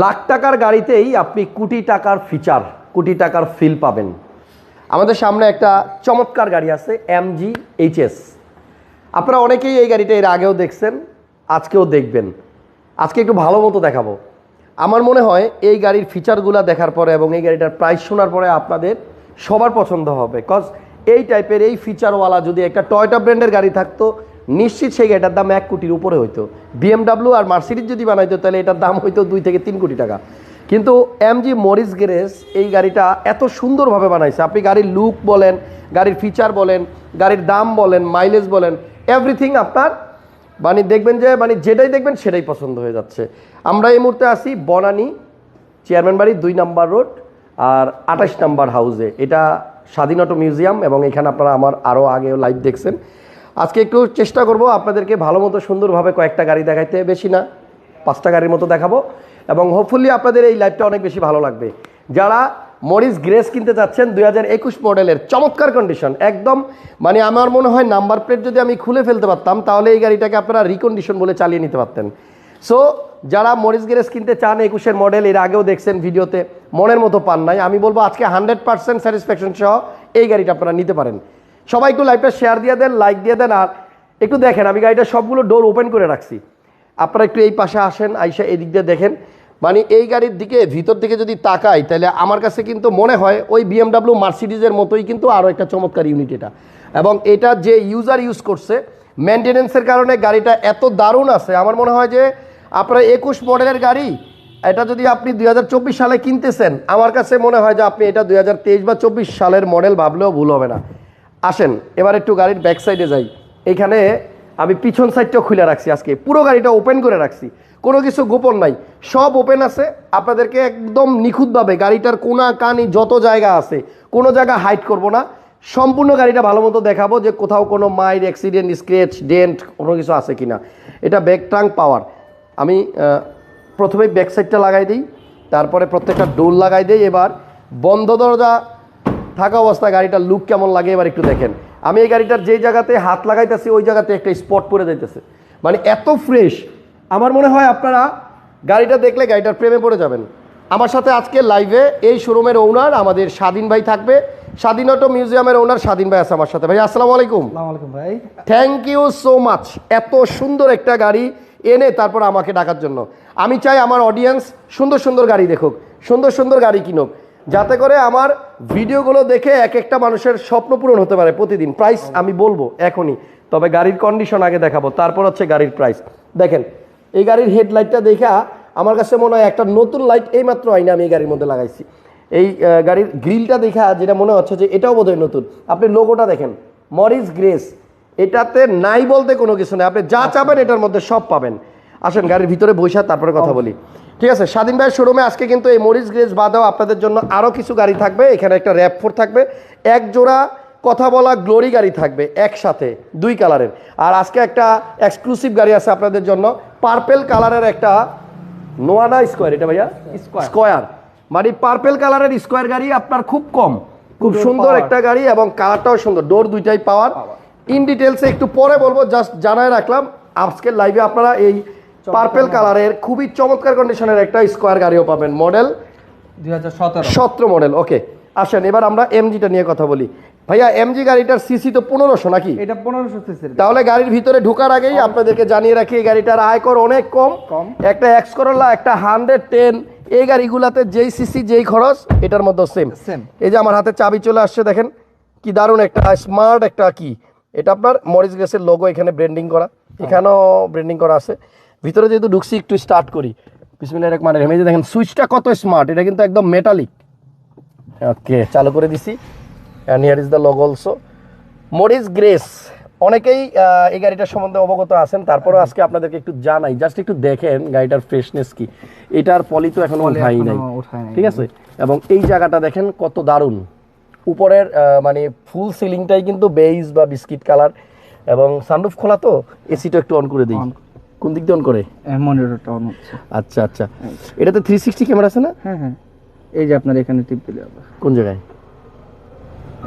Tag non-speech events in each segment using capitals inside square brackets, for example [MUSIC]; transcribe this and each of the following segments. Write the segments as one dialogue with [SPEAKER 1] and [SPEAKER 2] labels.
[SPEAKER 1] লাখ টাকার গাড়িতেই আপনি কোটি টাকার ফিচার কোটি টাকার ফিল পাবেন। আমাদের সামনে একটা চমৎকার গাড়ি আছে এমজি এইচএস আপনারা অনেকেই এই গাড়িটা এর আগেও দেখছেন, আজকেও দেখবেন। আজকে একটু ভালো মতো দেখাবো। আমার মনে হয় এই গাড়ির ফিচারগুলো দেখার পরে এবং এই গাড়িটার প্রাইস শোনার পরে আপনাদের সবার পছন্দ হবে কজ এই টাইপের এই ফিচারওয়ালা যদি একটা টয়টা ব্র্যান্ডের গাড়ি থাকতো নিশ্চিত সেই গাড়িটার দাম এক কোটির উপরে হইতো। বিএমডাব্লিউ আর মার্সিডিজ যদি বানাইতো, তাহলে এটার দাম হইতো দুই থেকে তিন কোটি টাকা। কিন্তু এমজি মরিস গ্যারেজ এই গাড়িটা এত সুন্দরভাবে বানাইছে। আপনি গাড়ির লুক বলেন, গাড়ির ফিচার বলেন, গাড়ির দাম বলেন মাইলেজ বলেন এভরিথিং আপনার মানে দেখবেন যে মানে যেটাই দেখবেন সেটাই পছন্দ হয়ে যাচ্ছে। আমরা এই মুহূর্তে আসি বনানী চেয়ারম্যান বাড়ি, দুই নাম্বার রোড আর আঠাশ নাম্বার হাউসে এটা স্বাধীন অটো মিউজিয়াম এবং এখানে আপনারা আমার আরও আগেও লাইভ দেখছেন। আজকে একটু চেষ্টা করব আপনাদেরকে ভালো মতো সুন্দরভাবে কয়েকটা গাড়ি দেখাইতে, বেশি না, পাঁচটা গাড়ির মতো দেখাবো। এবং হোপফুলি আপনাদের এই লাইভটা অনেক বেশি ভালো লাগবে। যারা মরিস গ্রেস কিনতে চাচ্ছেন দুই হাজার একুশ মডেলের চমৎকার কন্ডিশন একদম মানে আমার মনে হয় নাম্বার প্লেট যদি আমি খুলে ফেলতে পারতাম, তাহলে এই গাড়িটাকে আপনারা রিকন্ডিশন বলে চালিয়ে নিতে পারতেন। সো যারা মরিস গ্যারেজ কিনতে চান একুশের মডেল এর আগেও দেখছেন ভিডিওতে, মনের মতো পান নাই। আমি বলব আজকে হান্ড্রেড পার্সেন্ট স্যাটিসফ্যাকশন সহ এই গাড়িটা আপনারা নিতে পারেন। সবাই একটু লাইভটা শেয়ার দিয়ে দেন লাইক দিয়ে দেন, আর একটু দেখেন, আমি গাড়িটা সবগুলো ডোর ওপেন করে রাখছি। আপনারা একটু এই পাশে আসেন, আইসা এদিক দিয়ে দেখেন। মানে এই গাড়ির দিকে, ভিতর দিকে যদি তাকাই, তাহলে আমার কাছে কিন্তু মনে হয় ওই বিএমডাব্লিউ মার্সিডিজের মতোই কিন্তু আরও একটা চমৎকার ইউনিট এটা। এবং এটা যে ইউজার ইউজ করছে মেনটেনেন্সের কারণে গাড়িটা এত দারুণ আছে। আমার মনে হয় যে আপনার একুশ মডেলের গাড়ি, এটা যদি আপনি দুই হাজার চব্বিশ সালে কিনতেছেন, আমার কাছে মনে হয় যে আপনি এটা দুই হাজার তেইশ বা চব্বিশ সালের মডেল ভাবলেও ভুল হবে না। আসেন, এবার একটু গাড়ির ব্যাক সাইডে যাই। এইখানে আমি পিছন সাইডটাও খুলে রাখছি আজকে। পুরো গাড়িটা ওপেন করে রাখছি। কোনো কিছু গোপন নাই। সব ওপেন আছে। আপনাদেরকে একদম নিখুঁতভাবে গাড়িটার কোনা, কানি যত জায়গা আছে, কোনো জায়গা হাইট করব না। সম্পূর্ণ গাড়িটা ভালো মতো দেখাবো যে কোথাও কোনো মাইর অ্যাক্সিডেন্ট স্ক্রেচ ডেন্ট কোনো কিছু আছে কিনা। এটা ব্যাক ট্রাঙ্ক পাওয়ার আমি প্রথমে ব্যাক সাইডটা লাগাই দিই, তারপরে প্রত্যেকটা ডোর লাগাই দিই। এবার বন্ধ দরজা থাকা অবস্থায় গাড়িটার লুক কেমন লাগে এবার একটু দেখেন। আমি এই গাড়িটার যেই জায়গাতে হাত লাগাইতেছি ওই জায়গাতে একটা স্পট পড়ে যাইতেছে। মানে এত ফ্রেশ আমার মনে হয় আপনারা গাড়িটা দেখলে গাড়িটার প্রেমে পড়ে যাবেন। আমার সাথে আজকে লাইভে এই শোরুমের ওনার আমাদের স্বাধীন ভাই থাকবে। স্বাধীন অটো মিউজিয়ামের ওনার স্বাধীন ভাই আছে আমার সাথে। ভাই আসসালামু আলাইকুম।
[SPEAKER 2] আসসালামু আলাইকুম ভাই।
[SPEAKER 1] থ্যাংক ইউ সো মাচ এত সুন্দর একটা গাড়ি এনে তারপর আমাকে ডাকার জন্য। আমি চাই আমার অডিয়েন্স সুন্দর সুন্দর গাড়ি দেখুক সুন্দর সুন্দর গাড়ি কিনুক। যাতে করে আমার ভিডিওগুলো দেখে এক একটা মানুষের স্বপ্ন পূরণ হতে পারে প্রতিদিন। প্রাইস আমি বলব এখনই। তবে গাড়ির কন্ডিশন আগে দেখাবো। তারপর হচ্ছে গাড়ির প্রাইস দেখেন এই গাড়ির হেডলাইটটা দেখা আমার কাছে মনে হয় একটা নতুন লাইট এইমাত্র আইনে আমি এই গাড়ির মধ্যে লাগাইছি। এই গাড়ির গ্রিলটা দেখা যেটা মনে হচ্ছে যে এটাও বোধহয় নতুন। আপনি লোগোটা দেখেন। মরিস গ্রেস এটাতে নাই বলতে কোনো কিছু নেই। আপনি যা চাবেন এটার মধ্যে সব পাবেন। আসেন গাড়ির ভিতরে বৈশা তারপরে কথা বলি। ঠিক আছে স্বাধীন ভাইয়ের শোরুমে আজকে কিন্তু এই মরিস গ্রেস বাদেও আপনাদের জন্য আরও কিছু গাড়ি থাকবে এখানে একটা র্যাপ ফোর থাকবে এক জোড়া কথা বলা গ্লোরি গাড়ি থাকবে একসাথে দুই কালারের আর আজকে একটা এক্সক্লুসিভ গাড়ি আছে আপনাদের জন্য পার্পেল কালারের একটা নোয়ানা স্কোয়ার এটা ভাইয়া। স্কোয়ার মানে পার্পেল কালারের স্কোয়ার গাড়ি আপনার খুব কম খুব সুন্দর একটা গাড়ি এবং কালারটাও সুন্দর ডোর দুইটাই পাওয়ার। ইন ডিটেলসে একটু পরে বলব জাস্ট জানায় রাখলাম আজকের লাইভে আপনারা এই পার্পেল কালারের খুবই চমৎকার কন্ডিশনের একটা স্কোয়ার গাড়িও পাবেন মডেল
[SPEAKER 2] সতেরো।
[SPEAKER 1] মডেল ওকে আসেন এবার আমরা এমজিটা নিয়ে কথা বলি। ভাইয়া এমজি গাড়িটার সিসি তো পনেরোশো নাকি?
[SPEAKER 2] এটা পনেরোশো সিসির
[SPEAKER 1] তাহলে গাড়ির ভিতরে ঢোকার আগেই আপনাদেরকে জানিয়ে রাখি এই গাড়িটার আয়কর অনেক কম।
[SPEAKER 2] কম।
[SPEAKER 1] একটা এক্স করোলা একটা হান্ড্রেড টেন এই গাড়িগুলাতে যেই সিসি যেই খরচ এটার মধ্যে সেম
[SPEAKER 2] Same।
[SPEAKER 1] এই যে আমার হাতে চাবি চলে আসছে দেখেন কি দারুণ একটা স্মার্ট একটা কি। এটা আপনার মরিস গ্যাসের লোগো এখানে ব্র্যান্ডিং করা। এখানেও ব্র্যান্ডিং করা আছে। ভিতরে যেহেতু ঢুকছি একটু স্টার্ট করি। বিসমিল্লাহ রহমান রহিম। এই যে দেখেন সুইচটা কত স্মার্ট এটা কিন্তু একদম মেটালিক ওকে চালু করে দিছি। And here is the log also Morris Garages অনেকেই এই গাড়িটার সম্বন্ধে অবগত আছেন তারপরে আজকে আপনাদেরকে একটু জানাই। জাস্ট একটু দেখেন গাড়িটার ফ্রেশনেস কি। এটার পলি তো
[SPEAKER 2] এখনও
[SPEAKER 1] উঠাই নাই। ঠিক আছে? এবং এই জায়গাটা দেখেন কত দারুণ। উপরের মানে ফুল সিলিংটাই কিন্তু বেইজ বা বিস্কিট কালার এবং সানরুফ খোলা তো এসিটা একটু অন করে দিই। কোন দিক দিয়ে অন করে?
[SPEAKER 2] মনিটরটা অন হচ্ছে।
[SPEAKER 1] আচ্ছা আচ্ছা। এটাতে থ্রি সিক্সটি ক্যামেরা আছে না?
[SPEAKER 2] হ্যাঁ হ্যাঁ। এই যে আপনার এখানে টিপ দিলে
[SPEAKER 1] কোন জায়গায়?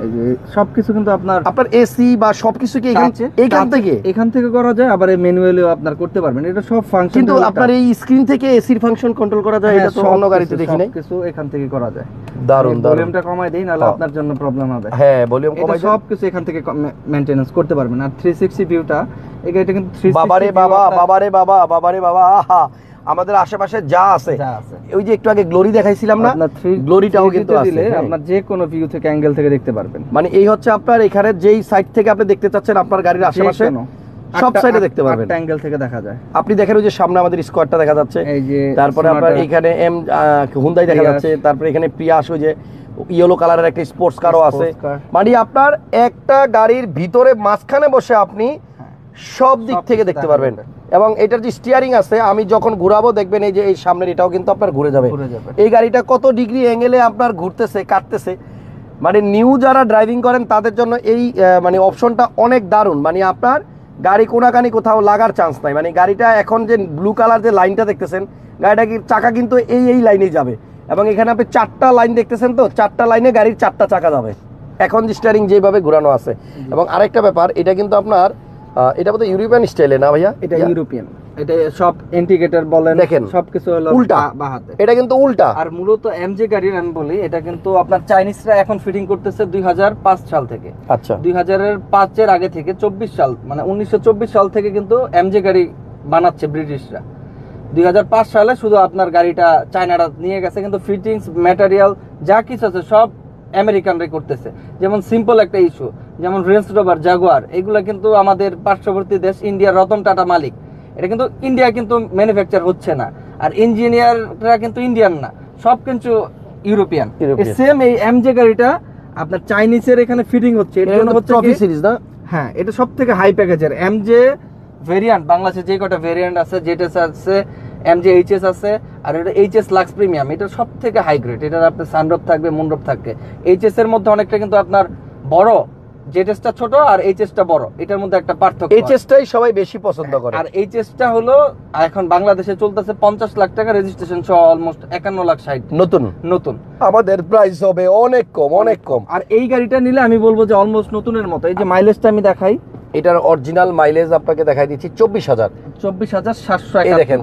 [SPEAKER 2] এই যে সবকিছু কিন্তু আপনার
[SPEAKER 1] আপনার এসি বা সবকিছু কি এখান
[SPEAKER 2] কাচে-
[SPEAKER 1] এখান
[SPEAKER 2] কাচে-
[SPEAKER 1] থেকে?
[SPEAKER 2] এখান থেকে করা যায় আবার এই ম্যানুয়ালিও আপনার করতে পারবেন। এটা সব ফাংশন
[SPEAKER 1] কিন্তু আপনার এই স্ক্রিন থেকে এসির ফাংশন কন্ট্রোল করা যায় এটা তো অন্য গাড়িতে দেখি নাই।
[SPEAKER 2] কিছু এখান থেকে করা যায়।
[SPEAKER 1] দারুণ দারুণ
[SPEAKER 2] ভলিউমটা কমাই দেই নাহলে। আপনার জন্য প্রবলেম হবে।
[SPEAKER 1] হ্যাঁ ভলিউম কমাই
[SPEAKER 2] সব কিছু এখান থেকে মেইনটেনেন্স করতে পারবেন। আর 360 ভিউটা এই কিন্তু
[SPEAKER 1] বাবারে বাবা বাবারে বাবা বাবারে বাবা আহা। আমাদের আশেপাশে যা আছে ওই যে একটু আগে গ্লোরি দেখাইছিলাম না?
[SPEAKER 2] আপনার 3
[SPEAKER 1] গ্লোরিটাও কিন্তু আছে হ্যাঁ।
[SPEAKER 2] আপনার যে কোনো ভিউ থেকে অ্যাঙ্গেল থেকে দেখতে পারবেন।
[SPEAKER 1] মানে এই হচ্ছে আপনার এখানে যেই সাইড থেকে আপনি দেখতে চাচ্ছেন আপনার গাড়ির আশেপাশে সব সাইডে দেখতে পারবেন।
[SPEAKER 2] অ্যাঙ্গেল থেকে দেখা যায়।
[SPEAKER 1] আপনি দেখেন ওই যে সামনে আমাদের স্কোয়ারটা দেখা যাচ্ছে
[SPEAKER 2] এই যে
[SPEAKER 1] তারপরে আপনার এখানে এম হুন্দাই দেখা যাচ্ছে তারপরে এখানে প্রিয়াস ওই যে ইয়েলো কালারের একটা স্পোর্টস কারও আছে। মানে আপনার একটা গাড়ির ভিতরে মাঝখানে বসে আপনি সব দিক থেকে দেখতে পারবেন। এবং এটার যে স্টিয়ারিং আছে আমি যখন ঘুরাবো দেখবেন এই যে এই সামনের এটাও কিন্তু আপনার ঘুরে যাবে। এই গাড়িটা কত ডিগ্রি অ্যাঙ্গেলে আপনার ঘুরতেছে কাটতেছে? মানে নিউ যারা ড্রাইভিং করেন তাদের জন্য এই মানে অপশনটা অনেক দারুণ। মানে আপনার গাড়ি কোনাকানি কোথাও লাগার চান্স নাই। মানে গাড়িটা এখন যে ব্লু কালার যে লাইনটা দেখতেছেন গাড়িটা কি চাকা কিন্তু এই এই লাইনেই যাবে। এবং এখানে আপনি চারটা লাইন দেখতেছেন তো চারটা লাইনে গাড়ির চারটা চাকা যাবে। এখন যে স্টিয়ারিং যেভাবে ঘোরানো আছে। এবং আরেকটা ব্যাপার এটা কিন্তু আপনার এটা বোধহয় ইউরোপিয়ান স্টাইলে না ভাইয়া?
[SPEAKER 2] এটা ইউরোপিয়ান। এটা সব ইন্ডিকেটর বলেন
[SPEAKER 1] দেখেন,
[SPEAKER 2] সবকিছু হলো
[SPEAKER 1] উল্টা।
[SPEAKER 2] বাহাতে
[SPEAKER 1] এটা কিন্তু উল্টা।
[SPEAKER 2] আর মূলত এমজি গাড়ির আমি বলি এটা কিন্তু আপনার চাইনিজরা এখন ফিটিং করতেছে দুই হাজার পাঁচ সাল থেকে।
[SPEAKER 1] আচ্ছা।
[SPEAKER 2] দুই হাজারের পাঁচের আগে থেকে চব্বিশ সাল মানে উনিশশো চব্বিশ সাল থেকে কিন্তু এমজি গাড়ি বানাচ্ছে ব্রিটিশরা। দুই হাজার পাঁচ সালে শুধু আপনার গাড়িটা চায়নাটা নিয়ে গেছে কিন্তু ফিটিংস ম্যাটেরিয়াল যা কিছু আছে সব আমেরিকানরাই করতেছে। যেমন সিম্পল একটা ইস্যু যেমন রেঞ্জ রোভার জাগুয়ার এগুলো কিন্তু আমাদের পার্শ্ববর্তী দেশ ইন্ডিয়ার রতন টাটা মালিক। এটা কিন্তু ইন্ডিয়া কিন্তু ম্যানুফ্যাকচার হচ্ছে না। আর ইঞ্জিনিয়াররা কিন্তু ইন্ডিয়ান না সব কিন্তু ইউরোপিয়ান সেম এই এমজে গাড়িটা আপনার চাইনিজের এখানে ফিটিং হচ্ছে। এর হচ্ছে
[SPEAKER 1] ট্রফি সিরিজ না?
[SPEAKER 2] হ্যাঁ এটা সব থেকে হাই প্যাকেজের এমজে ভেরিয়েন্ট বাংলাদেশে যে কটা ভেরিয়েন্ট আছে যেটা আছে এমজে এইচএস আছে আর এটা এইচএস লাক্স প্রিমিয়াম এটা সব থেকে হাই গ্রেড এটার আপনার সানরূপ থাকবে মুন্ডপ থাকবে এইচএস এর মধ্যে অনেকটা কিন্তু আপনার বড় জেটেসটা ছোট আর এইচএসটা বড় এটার মধ্যে একটা পার্থক্য
[SPEAKER 1] এইচএসটাই সবাই বেশি পছন্দ করে।
[SPEAKER 2] আর এইচএসটা হলো এখন বাংলাদেশে চলতেছে পঞ্চাশ লাখ টাকা রেজিস্ট্রেশন সহ অলমোস্ট একান্ন লাখ ষাট।
[SPEAKER 1] নতুন?
[SPEAKER 2] নতুন।
[SPEAKER 1] আমাদের প্রাইস হবে অনেক কম অনেক কম।
[SPEAKER 2] আর এই গাড়িটা নিলে আমি বলব যে অলমোস্ট নতুনের মতো এই যে মাইলেজটা আমি দেখাই
[SPEAKER 1] এটার অরিজিনাল মাইলেজ আপনাকে দেখাই দিচ্ছি চব্বিশ হাজার।
[SPEAKER 2] চব্বিশ হাজার সাতশো
[SPEAKER 1] দেখেন,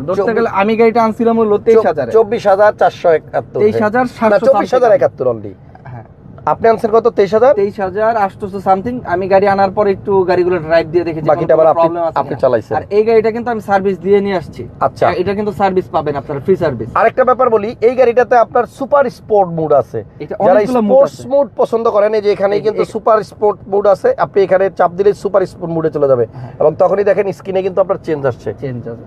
[SPEAKER 2] আমি গাড়িটা আনছিলাম হলো তেইশ হাজার।
[SPEAKER 1] চব্বিশ হাজার চারশো একাত্তর।
[SPEAKER 2] 23,700
[SPEAKER 1] চব্বিশ হাজার একাত্তর অনলি আপনি আনছেন কত? তেইশ হাজার?
[SPEAKER 2] তেইশ হাজার আটশোশো সামথিং। আমি গাড়ি আনার পর একটু গাড়িগুলো ড্রাইভ দিয়ে দেখেছি
[SPEAKER 1] বাকিটা আবার আপনি- চালাইছেন।
[SPEAKER 2] আর এই গাড়িটা কিন্তু আমি সার্ভিস দিয়ে নিয়ে আসছি।
[SPEAKER 1] আচ্ছা।
[SPEAKER 2] এটা কিন্তু সার্ভিস পাবেন আপনারা ফ্রি সার্ভিস
[SPEAKER 1] আরেকটা ব্যাপার বলি এই গাড়িটাতে আপনার সুপার স্পোর্ট মুড আছে। যারা স্পোর্টস মুড পছন্দ করেন এই যে এখানে কিন্তু সুপার স্পোর্ট মুড আছে আপনি এখানে চাপ দিলে সুপার স্পোর্ট মুডে চলে যাবে।
[SPEAKER 2] হ্যাঁ।
[SPEAKER 1] এবং তখনই দেখেন স্ক্রিনে কিন্তু আপনার চেঞ্জ আসছে।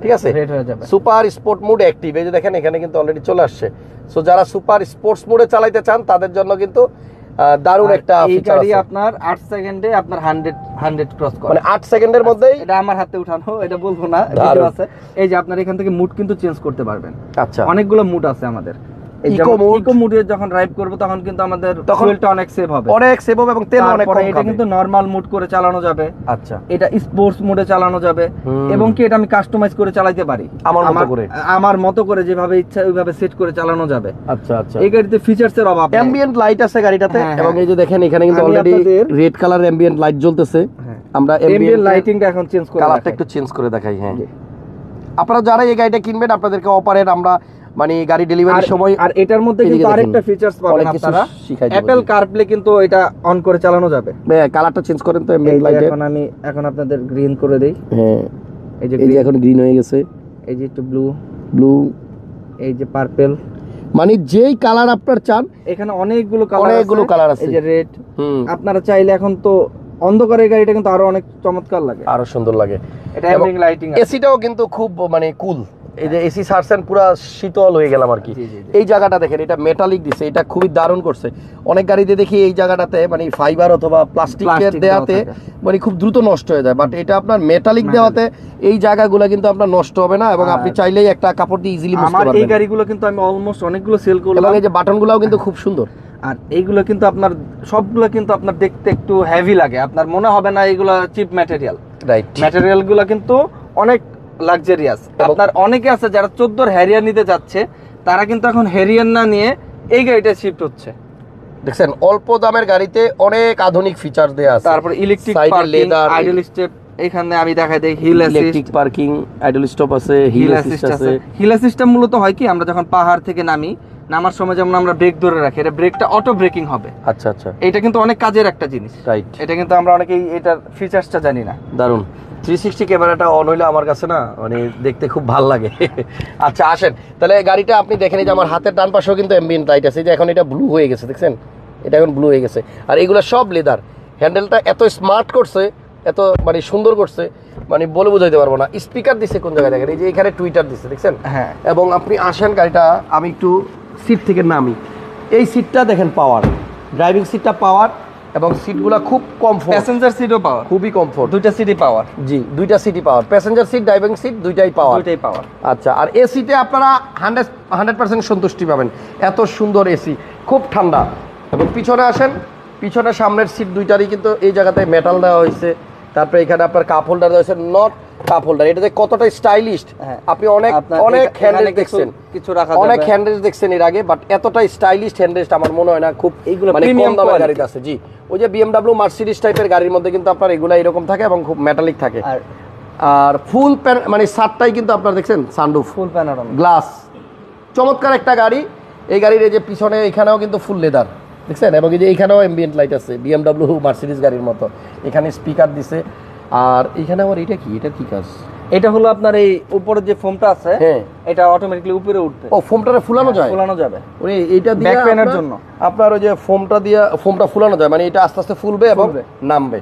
[SPEAKER 1] ঠিক আছে?
[SPEAKER 2] হয়ে
[SPEAKER 1] সুপার স্পোর্ট মুড অ্যাক্টিভ এই যে দেখেন এখানে কিন্তু অলরেডি চলে আসছে। সো যারা সুপার স্পোর্টস মুডে চালাইতে চান তাদের জন্য কিন্তু দারুণ একটা
[SPEAKER 2] এই
[SPEAKER 1] ফিচার
[SPEAKER 2] গাড়ি আপনার আট সেকেন্ডে আপনার হান্ড্রেড হান্ড্রেড ক্রস করে।
[SPEAKER 1] মানে 8 সেকেন্ডের মধ্যেই
[SPEAKER 2] এটা আমার হাতে উঠানো এটা বলব না। ভিডিও আছে। এই যে আপনার এখান থেকে মুড কিন্তু চেঞ্জ করতে পারবেন।
[SPEAKER 1] আচ্ছা।
[SPEAKER 2] অনেকগুলো মুড আছে আমাদের।
[SPEAKER 1] Eco mood।
[SPEAKER 2] ইকো মুডে যখন ড্রাইভ করব তখন কিন্তু আমাদের ফুয়েলটা অনেক সেভ হবে।
[SPEAKER 1] অনেক সেভ হবে এবং তেল অনেক কম
[SPEAKER 2] এটা কিন্তু নরমাল মুড করে চালানো যাবে।
[SPEAKER 1] আচ্ছা।
[SPEAKER 2] এটা স্পোর্টস মোডে চালানো যাবে। এবং কি এটা আমি কাস্টমাইজ করে চালাতে পারি?
[SPEAKER 1] আমার মতো করে।
[SPEAKER 2] আমার মতো করে যেভাবে ইচ্ছা ওইভাবে সেট করে চালানো যাবে।
[SPEAKER 1] আচ্ছা আচ্ছা।
[SPEAKER 2] এই গাড়িতে ফিচারস এর অভাব
[SPEAKER 1] অ্যাম্বিয়েন্ট লাইট আছে গাড়িটাতে।
[SPEAKER 2] হ্যাঁ,
[SPEAKER 1] এবং
[SPEAKER 2] হ্যাঁ।
[SPEAKER 1] এই যে দেখেন এখানে কিন্তু already red colour ambient light জ্বলতেছে।
[SPEAKER 2] হ্যাঁ।
[SPEAKER 1] আমরা
[SPEAKER 2] ambient
[SPEAKER 1] অ্যাম্বিয়েন্ট
[SPEAKER 2] লাইটিংটা এখন চেঞ্জ করে
[SPEAKER 1] কালারটা। একটু চেঞ্জ করে দেখাই হ্যাঁ। আপনারা যারা এই গাড়িটা কিনবেন আপনাদেরকে অপারেট আমরা মানে গাড়ি ডেলিভারির সময়
[SPEAKER 2] আর এটার মধ্যে কিন্তু আরেকটা ফিচারস পাবেন আপনারা। অ্যাপল। কারপ্লে কিন্তু এটা অন করে চালানো যাবে।
[SPEAKER 1] হ্যাঁ কালারটা চেঞ্জ করেন তো
[SPEAKER 2] যে
[SPEAKER 1] লাইটের
[SPEAKER 2] এখন আমি এখন আপনাদের গ্রিন করে দেই।
[SPEAKER 1] হ্যাঁ
[SPEAKER 2] এই যে
[SPEAKER 1] এই যে এখন গ্রিন হয়ে গেছে।
[SPEAKER 2] এই যে একটু ব্লু
[SPEAKER 1] ব্লু
[SPEAKER 2] এই যে পার্পল
[SPEAKER 1] মানে যেই কালার আপনার চান
[SPEAKER 2] এখানে অনেকগুলো কালার
[SPEAKER 1] অনেকগুলো কালার আছে।
[SPEAKER 2] এই যে রেড
[SPEAKER 1] হুম।
[SPEAKER 2] আপনারা চাইলে এখন তো অন্ধকারের গাড়িটা কিন্তু আরও অনেক চমৎকার লাগে।
[SPEAKER 1] আরও সুন্দর লাগে।
[SPEAKER 2] এটা লাইটিং
[SPEAKER 1] এসিটাও কিন্তু খুব মানে কুল এই যে এসি সারছেন পুরা শীতল হয়ে গেলাম আর কি। এই জায়গাটা দেখেন এটা মেটালিক দিছে এটা খুবই দারুণ করছে। অনেক গাড়িতে দেখি এই জায়গাটাতে মানে ফাইবার অথবা প্লাস্টিকের দেওয়াতে মানে খুব দ্রুত নষ্ট হয়ে যায়। বাট এটা আপনার মেটালিক দেওয়াতে এই জায়গাগুলো কিন্তু আপনার নষ্ট হবে না এবং আপনি চাইলেই একটা কাপড় দিয়ে ইজিলি মুছতে
[SPEAKER 2] আমার এই গাড়িগুলো কিন্তু আমি অলমোস্ট অনেকগুলো সেল
[SPEAKER 1] এবং এই যে বাটনগুলোও কিন্তু খুব সুন্দর।
[SPEAKER 2] আর এইগুলো কিন্তু আপনার সবগুলো কিন্তু আপনার দেখতে একটু হেভি লাগে। আপনার মনে হবে না এগুলো চিপ ম্যাটেরিয়াল
[SPEAKER 1] রাইট
[SPEAKER 2] ম্যাটেরিয়ালগুলো কিন্তু অনেক লাক্সারিয়াস আপনার অনেকে আছে যারা চোদ্দোর হ্যারিয়ার নিতে যাচ্ছে তারা কিন্তু এখন হ্যারিয়ার না নিয়ে এই গাড়িটা শিফট হচ্ছে।
[SPEAKER 1] দেখছেন অল্প দামের গাড়িতে অনেক আধুনিক ফিচার দেয়া আছে।
[SPEAKER 2] তারপর ইলেকট্রিক
[SPEAKER 1] leather,
[SPEAKER 2] আইডল স্টেপ এখানে আমি দেই hill
[SPEAKER 1] electric parking idle stop আছে হিল অ্যাসিস্ট আছে।
[SPEAKER 2] হিল অ্যাসিস্টটা মূলত হয় কি আমরা যখন পাহাড় থেকে নামি নামার সময় যেমন আমরা ব্রেক ধরে রাখি এটা ব্রেকটা অটো ব্রেকিং হবে।
[SPEAKER 1] আচ্ছা আচ্ছা।
[SPEAKER 2] এটা কিন্তু অনেক কাজের একটা জিনিস।
[SPEAKER 1] রাইট
[SPEAKER 2] এটা কিন্তু আমরা অনেকেই এটার ফিচার্সটা জানি না।
[SPEAKER 1] দারুণ থ্রি সিক্সটি ক্যামেরাটা অন হইলে আমার কাছে না মানে দেখতে খুব ভালো লাগে। [LAUGHS] আচ্ছা আসেন। তাহলে গাড়িটা আপনি দেখেন এই যে আমার হাতের ডান পাশেও কিন্তু এমবিএন লাইট আছে। যে এখন এটা ব্লু হয়ে গেছে দেখছেন? এটা এখন ব্লু হয়ে গেছে। আর এগুলো সব লেদার হ্যান্ডেলটা এত স্মার্ট করছে এত মানে সুন্দর করছে মানে বলে বোঝাইতে পারব না। স্পিকার দিছে কোন জায়গায় দেখেন? এই যে এখানে টুইটার দিছে দেখছেন?
[SPEAKER 2] হ্যাঁ।
[SPEAKER 1] এবং আপনি আসেন গাড়িটা আমি একটু সিট থেকে নামি। এই সিটটা দেখেন পাওয়ার ড্রাইভিং সিটটা পাওয়ার এবং সিটগুলো খুব কমফোর্ট
[SPEAKER 2] প্যাসেঞ্জার সিটও পাওয়া
[SPEAKER 1] খুবই কমফোর্ট
[SPEAKER 2] দুইটা সিটই পাওয়ার
[SPEAKER 1] জি দুইটা সিটই power passenger seat driving seat দুইটাই পাওয়ার
[SPEAKER 2] দুইটাই পাওয়ার
[SPEAKER 1] আচ্ছা আর এসিতে আপনারা হান্ড্রেড হান্ড্রেড পার্সেন্ট সন্তুষ্টি পাবেন। এত সুন্দর এসি খুব ঠান্ডা। এবং পিছনে আসেন পিছনে সামনের সিট দুইটারই কিন্তু এই জায়গাতে মেটাল দেওয়া হয়েছে। তারপরে এখানে আপনার কাপ হোল্ডার হয়েছে নট কাপ হোল্ডার এটা যে কতটা স্টাইলিশ
[SPEAKER 2] হ্যাঁ।
[SPEAKER 1] আপনি অনেক অনেক হ্যান্ডেল দেখছেন।
[SPEAKER 2] কিছু রাখা
[SPEAKER 1] অনেক। হ্যান্ডেল দেখছেন এর আগে বাট এতটা স্টাইলিশ হ্যান্ডেল আমার মনে হয় না খুব
[SPEAKER 2] এইগুলো
[SPEAKER 1] মানে কম দামের গাড়িতে আছে। জি। ওই যে বিএমডাব্লিউ মার্সিডিজ টাইপের গাড়ির মধ্যে কিন্তু আপনার এগুলা এরকম থাকে এবং খুব মেটালিক থাকে।
[SPEAKER 2] আর
[SPEAKER 1] আর ফুল মানে সাতটাই কিন্তু আপনার দেখছেন সানরুফ
[SPEAKER 2] ফুল প্যানোরামা
[SPEAKER 1] গ্লাস চমৎকার একটা গাড়ি। এই গাড়ির এই যে পিছনে এখানেও কিন্তু ফুল লেদার দেখছেন? এবং এই যে এখানেও এমবিএন্ট লাইট আছে বিএমডাব্লিউ মার্সিডিজ গাড়ির মতো। এখানে স্পিকার দিছে। আর এখানে আবার এটা কি? এটা কি কাজ?
[SPEAKER 2] এটা হলো আপনার এই উপরে যে ফোমটা আছে
[SPEAKER 1] হ্যাঁ।
[SPEAKER 2] এটা অটোমেটিক্যালি উপরে উঠবে।
[SPEAKER 1] ও ফোমটা ফুলানো যায়?
[SPEAKER 2] ফুলানো যাবে।
[SPEAKER 1] ওরে এইটা দিয়ে
[SPEAKER 2] এর
[SPEAKER 1] আপনার-
[SPEAKER 2] জন্য।
[SPEAKER 1] আপনার ওই যে ফোমটা দিয়ে ফোমটা ফুলানো যায় মানে এটা আস্তে আস্তে ফুলবে এবং নামবে।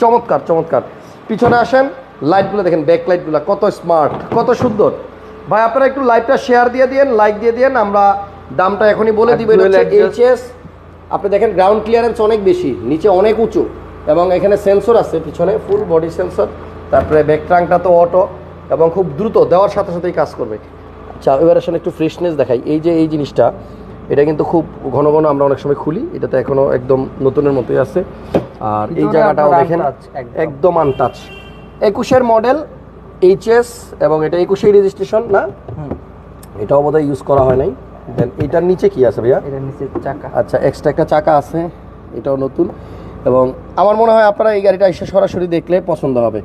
[SPEAKER 1] চমৎকার চমৎকার। পিছনে আসেন লাইটগুলো দেখেন ব্যাক লাইটগুলো কত স্মার্ট কত সুন্দর। ভাই আপনারা একটু লাইটটা শেয়ার দিয়ে দিয়েন লাইক দিয়ে দিয়েন আমরা দামটা এখনই বলে
[SPEAKER 2] adjust-
[SPEAKER 1] এইচএস আপনি দেখেন গ্রাউন্ড ক্লিয়ারেন্স অনেক বেশি নিচে অনেক উঁচু এবং এখানে সেন্সর আছে পিছনে ফুল বডি সেন্সর তারপরে ব্যাক ট্রাঙ্কটা তো অটো এবং খুব দ্রুত দেওয়ার সাথে সাথেই কাজ করবে। আচ্ছা এবার আসলে একটু ফ্রেশনেস দেখাই। এই যে এই জিনিসটা এটা কিন্তু খুব ঘন ঘন আমরা অনেক সময় খুলি এটা তো এখনও একদম নতুনের মতোই আছে। আর এই জায়গাটাও দেখেন
[SPEAKER 2] একদম।
[SPEAKER 1] আনটাচ একুশের মডেল এইচএস এবং এটা একুশেই রেজিস্ট্রেশন না? এটাও বোধহয় ইউজ করা হয় নাই। দেন এটার নিচে কি আছে ভাইয়া?
[SPEAKER 2] এটা নিচে চাকা।
[SPEAKER 1] আচ্ছা এক্সট্রা একটা চাকা আছে এটাও নতুন। এবং আমার মনে হয় আপনারা এই গাড়িটা এসে সরাসরি দেখলে পছন্দ হবে।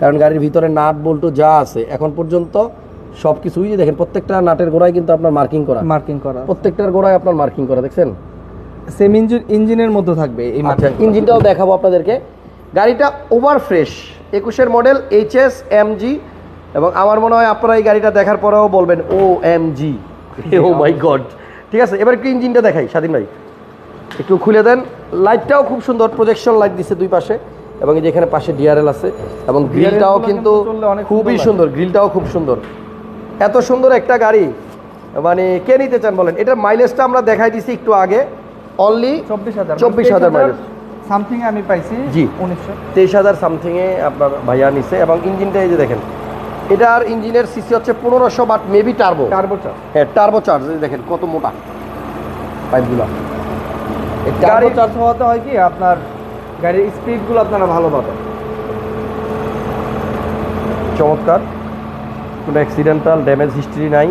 [SPEAKER 1] কারণ গাড়ির ভিতরে নাট বল্টু যা আছে এখন পর্যন্ত সব কিছুই যে দেখেন প্রত্যেকটা নাটের গোড়ায় কিন্তু আপনার মার্কিং করা।
[SPEAKER 2] মার্কিং করা।
[SPEAKER 1] প্রত্যেকটার গোড়ায় আপনার মার্কিং করা দেখছেন?
[SPEAKER 2] সেম ইঞ্জিন ইঞ্জিনের মধ্যে থাকবে এই
[SPEAKER 1] আচ্ছা ইঞ্জিনটাও দেখাবো আপনাদেরকে। গাড়িটা ওভার ফ্রেশ একুশের মডেল এইচএস এমজি এবং আমার মনে হয় আপনারা এই গাড়িটা দেখার পরেও বলবেন ও এম জি ও মাই গড ঠিক আছে এবার একটু ইঞ্জিনটা দেখাই স্বাধীন ভাই। একটু খুলে দেন লাইটটাও খুব সুন্দর প্রজেকশন লাইট দিচ্ছে দুই পাশে এবং এই যে এখানে পাশে ডিআরএল আছে এবং গ্রিলটাও কিন্তু খুবই
[SPEAKER 2] সুন্দর
[SPEAKER 1] সুন্দর গ্রিলটাও খুব সুন্দর। এত সুন্দর একটা গাড়ি মানে কে নিতে চান বলেন? এটার মাইলেজটা আমরা দেখাই দিছি একটু আগে অনলি
[SPEAKER 2] চব্বিশ হাজার।
[SPEAKER 1] চব্বিশ হাজার মাইলেজ
[SPEAKER 2] সামথিং আমি পাইছি
[SPEAKER 1] জি।
[SPEAKER 2] উনিশশো।
[SPEAKER 1] তেইশ হাজার সামথিংয়ে আপনার ভাইয়া নিছে এবং ইঞ্জিনটা এই যে দেখেন এটার ইঞ্জিনের সিসি হচ্ছে পনেরোশো বাট মেবি টার্বো।
[SPEAKER 2] টার্বোটা
[SPEAKER 1] হ্যাঁ টার্বো চার্জ দেখেন কত মোটা পাইপগুলো।
[SPEAKER 2] টার্বো চার্জ হওয়াতে হয় কি আপনার গাড়ির স্পিডগুলো আপনারা ভালো পাবেন।
[SPEAKER 1] চমৎকার। কোনো অ্যাক্সিডেন্টাল ড্যামেজ হিস্ট্রি নাই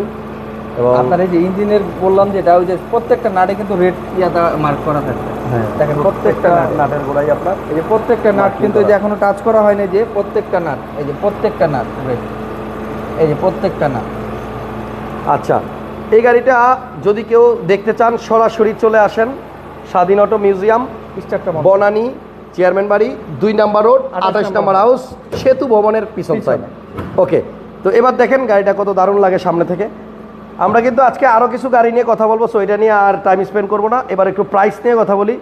[SPEAKER 1] এবং
[SPEAKER 2] আপনার এই যে ইঞ্জিনের বললাম যেটা ওই যে প্রত্যেকটা নাটে কিন্তু রেড ইয়াটা মার্ক করা থাকে।
[SPEAKER 1] হ্যাঁ
[SPEAKER 2] দেখেন প্রত্যেকটা
[SPEAKER 1] নাটের গোড়াই আপনার
[SPEAKER 2] এই যে প্রত্যেকটা নাট কিন্তু এই যে এখনও টাচ করা হয়নি যে প্রত্যেকটা নাট এই যে প্রত্যেকটা নাট red। এই যে প্রত্যেকটা না।
[SPEAKER 1] আচ্ছা এই গাড়িটা যদি কেউ দেখতে চান সরাসরি চলে আসেন। স্বাধীন অটো মিউজিয়াম বনানী চেয়ারম্যান বাড়ি দুই নাম্বার রোড
[SPEAKER 2] আঠাশ নাম্বার
[SPEAKER 1] হাউস সেতু ভবনের পিছন সাইড ওকে তো এবার দেখেন গাড়িটা কত দারুণ লাগে সামনে থেকে। আমরা কিন্তু আজকে আরও কিছু গাড়ি নিয়ে কথা বলব সো এটা নিয়ে আর টাইম স্পেন্ড করব না। এবার একটু প্রাইস নিয়ে কথা বলি।